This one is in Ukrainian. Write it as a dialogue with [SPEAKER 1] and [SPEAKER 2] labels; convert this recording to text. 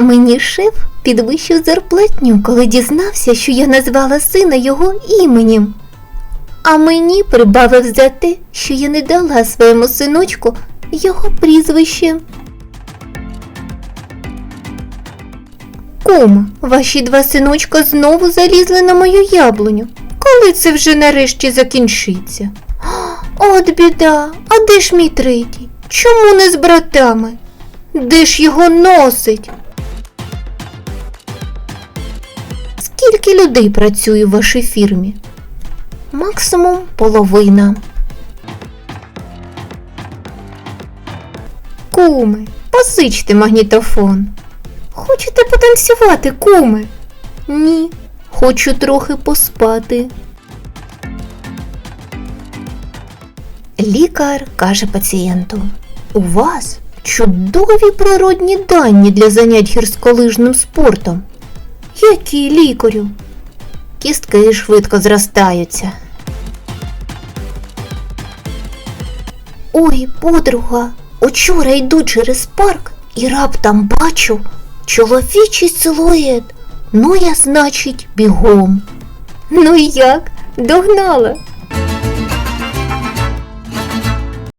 [SPEAKER 1] Мені шеф підвищив зарплатню, коли дізнався, що я назвала сина його іменем. А мені прибавив за те, що я не дала своєму синочку його прізвище. Кум, ваші два синочка знову залізли на мою яблуню. Коли це вже нарешті закінчиться? От біда, а де ж мій третій? Чому не з братами? Де ж його носить? Скільки людей працює в вашій фірмі? Максимум половина. Куми, позичте магнітофон. Хочете потанцювати, куми? Ні, хочу трохи поспати. Лікар каже пацієнту: У вас чудові природні дані для занять гірськолижним спортом. Які лікарю? Кістки швидко зростаються. Ой, подруга, учора йду через парк і раптом бачу чоловічий силует. Ну я, значить, бігом. Ну і як? Догнала.